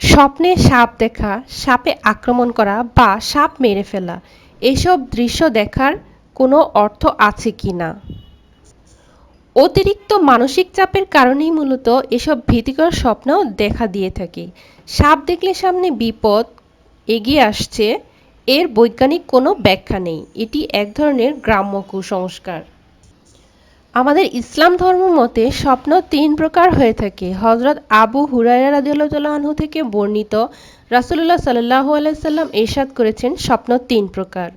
স্বপ্নে সাপ দেখা, সাপে আক্রমণ করা বা সাপ মেরে ফেলা, এসব দৃশ্য দেখার কোনো অর্থ আছে কি না? অতিরিক্ত মানসিক চাপের কারণেই মূলত এসব ভীতিকর স্বপ্ন দেখা দিয়ে থাকে। সাপ দেখলে সামনে বিপদ এগিয়ে আসছে, এর বৈজ্ঞানিক কোনো ব্যাখ্যা নেই। এটি এক ধরনের গ্রাম্য কুসংস্কার। আমাদের ইসলাম ধর্ম মতে স্বপ্ন তিন প্রকার হয়ে থাকে। হজরত আবু হুরায়রা রাদিউল্লাহ আনহু থেকে বর্ণিত রাসুল্লাহ সাল্লাহ আলাইসাল্লাম এরশাদ করেছেন স্বপ্ন তিন প্রকার।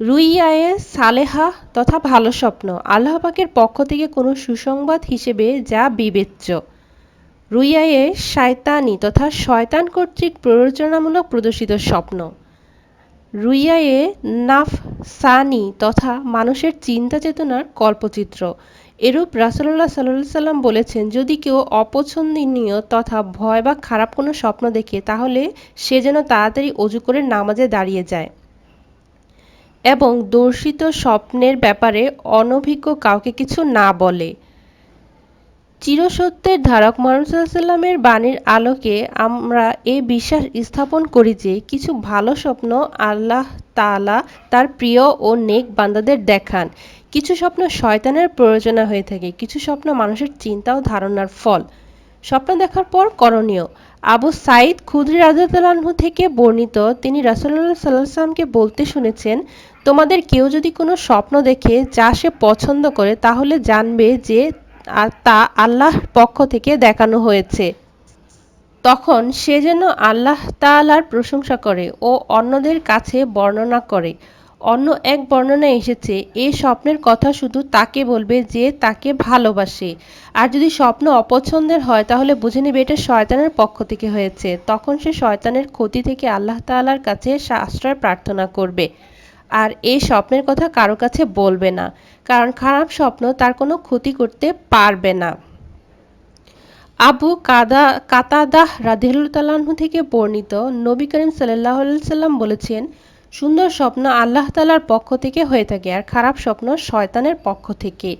রুইয়ায়ে সালেহা তথা ভালো স্বপ্ন, আল্লাহ পাকের পক্ষ থেকে কোনো সুসংবাদ হিসেবে যা বিবেচ্য। রুইয়ায়ে শায়তানি তথা শয়তান কর্তৃক প্ররোচনামূলক প্রদর্শিত স্বপ্ন। রুইয়ায়ে নাফসানি তথা মানুষের চিন্তা চেতনার কল্পচিত্র। এরূপ রাসুল্লাহ সাল্লাহ সাল্লাম বলেছেন, যদি কেউ অপছন্দনীয় তথা ভয় বা খারাপ কোনো স্বপ্ন দেখে, তাহলে সে যেন তাড়াতাড়ি অজু করে নামাজে দাঁড়িয়ে যায়। এবং দর্শিত স্বপ্নের ব্যাপারে অনভিজ্ঞ কাউকে কিছু না বলে। চিরসত্যের ধারক মোহাম্মদের বাণীর আলোকে আমরা এ বিশ্বাস স্থাপন করি যে কিছু ভালো স্বপ্ন আল্লাহ তাআলা তার প্রিয় ও নেক বান্দাদের দেখান। কিছু স্বপ্ন শয়তানের প্রয়োজনা হয়ে থাকে, কিছু স্বপ্ন মানুষের চিন্তা ও ধারণার ফল। স্বপ্ন দেখার পর করণীয়। আবু সাইদ খুদরি রাজু থেকে বর্ণিত, তিনি রাসুল্লাহ সাল্লামকে বলতে শুনেছেন, তোমাদের কেউ যদি কোনো স্বপ্ন দেখে যা সে পছন্দ করে, তাহলে জানবে যে তা আল্লাহর পক্ষ থেকে দেখানো হয়েছে। তখন সে যেন আল্লাহ তাআলার প্রশংসা করে ও অন্যদের কাছে বর্ণনা করে। অন্য এক বর্ণনায় এসেছে, এ স্বপ্নের কথা শুধু তাকে বলবে যে তাকে ভালোবাসে। আর যদি স্বপ্ন অপছন্দের হয়, তাহলে বুঝে নেবে এটা শয়তানের পক্ষ থেকে হয়েছে। তখন সে শয়তানের ক্ষতি থেকে আল্লাহ তাআলার কাছে আশ্রয় প্রার্থনা করবে। আর এই স্বপ্নের কথা কারও কাছে বলবে না, কারণ খারাপ স্বপ্ন তার কোনো ক্ষতি করতে পারবে না। আবু কাদা, কাতাদাহ রাদিহুল্লাহ থেকে বর্ণিত নবী করিম সাল্লাহ সাল্লাম বলেছেন, সুন্দর স্বপ্ন আল্লাহ তালার পক্ষ থেকে হয়ে থাকে আর খারাপ স্বপ্ন শয়তানের পক্ষ থেকে।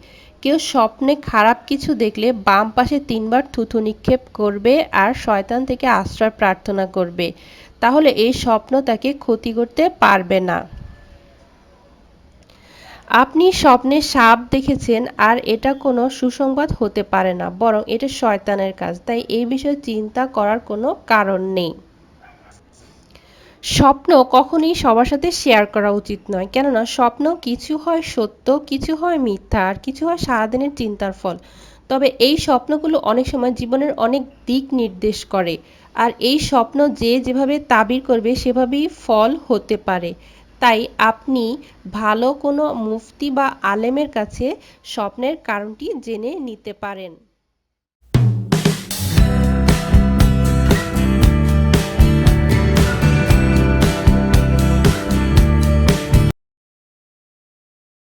কেউ স্বপ্নে খারাপ কিছু দেখলে বাম পাশে তিনবার থুথু নিক্ষেপ করবে আর শয়তান থেকে আশ্রয় প্রার্থনা করবে, তাহলে এই স্বপ্ন তাকে ক্ষতি করতে পারবে না। আপনি স্বপ্নে সাপ দেখেছেন আর এটা কোনো সুসংবাদ হতে পারে না, বরং এটা শয়তানের কাজ। তাই এই বিষয়ে চিন্তা করার কোনো কারণ নেই। স্বপ্ন কখনই সবার সাথে শেয়ার করা উচিত নয়, কেননা স্বপ্ন কিছু হয় সত্য, কিছু হয় মিথ্যা, আর কিছু হয় সারাদিনের চিন্তার ফল। তবে এই স্বপ্নগুলো অনেক সময় জীবনের অনেক দিক নির্দেশ করে, আর এই স্বপ্ন যে যেভাবে তাবির করবে সেভাবেই ফল হতে পারে। তাই আপনি ভালো কোনো মুফতি বা আলেমের কাছে স্বপ্নের কারণটি জেনে নিতে পারেন।